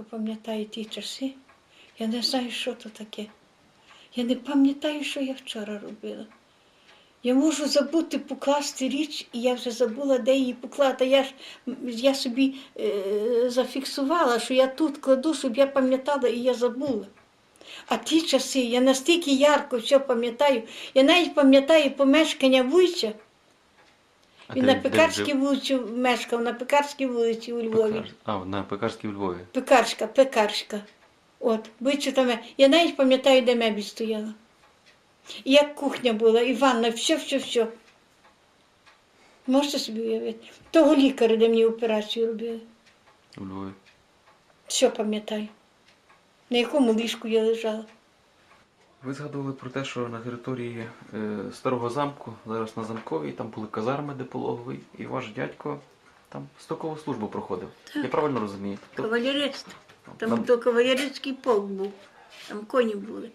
чітко пам'ятаю ті часи. Я не знаю, що то таке. Я не пам'ятаю, що я вчора робила. Я можу забути покласти річ, і я вже забула, де її поклати. Я ж я собі е, зафіксувала, що я тут кладу, щоб я пам'ятала і я забула. А ті часи я настільки ярко все пам'ятаю. Я навіть пам'ятаю помешкання вуйча. А Він на де Пекарській жив? вулиці мешкав, на Пекарській вулиці у Львові. Пекар- А, на Пекарській у Львові. Пекарська, пекарська. От, вичу там. Я навіть пам'ятаю, де мебіль стояла. І як кухня була, і ванна, все, все, все. Можете собі уявити? Того лікаря, де мені операцію робили. У Львові. Все пам'ятаю. На якому ліжку я лежала. Ви згадували про те, що на території е, старого замку, зараз на замковій, там були казарми, де пологовий, і ваш дядько там стокову службу проходив. Я правильно розумію? Тобто, Кавалерист. Там нам- то кавалерицький полк був. Там коні були.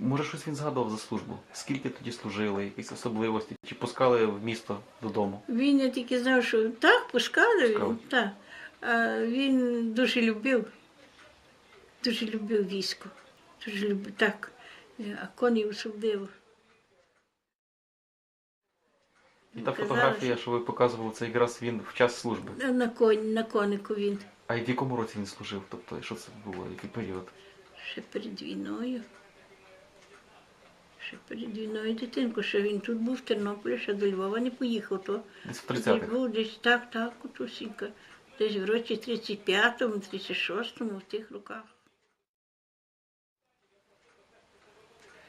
може, щось він згадував за службу? Скільки тоді служили, якісь особливості? Чи пускали в місто додому? Він я тільки знав, що так, пускали Пускали. він, так. А він дуже любив, дуже любив військо. Дуже любив так. А коні особливо. І та фотографія, що ви показували, це якраз він в час служби. На коні, на конику він. А в якому році він служив? Тобто, що це було? Який період? Ще перед війною. Ще перед війною дитинку, що він тут був в Тернополі, ще до Львова не поїхав. То Десь в 30-х. був десь так, так, утусінька. Десь в році 35-му, 36-му, в тих роках.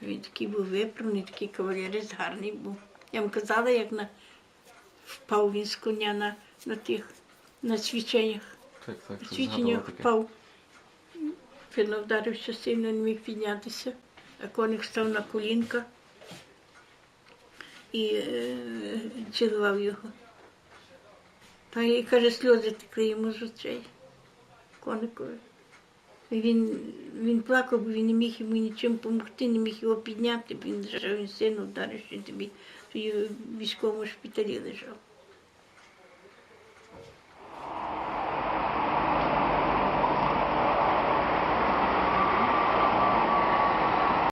Він такий був виправний, такий кавалерист гарний був. Я вам казала, як на впав він з коня на, на тих на свіченнях. Так, так, що Свічення згадували таке. впав. Пильно вдарився сильно, не міг піднятися. А коник став на колінка і е, цілував його. Та й каже, сльози текли йому з очей. Коникові. Він, він плакав, бо він не міг йому нічим допомогти, не міг його підняти, він лежав, він сильно що тобі. В військовому шпиталі лежав.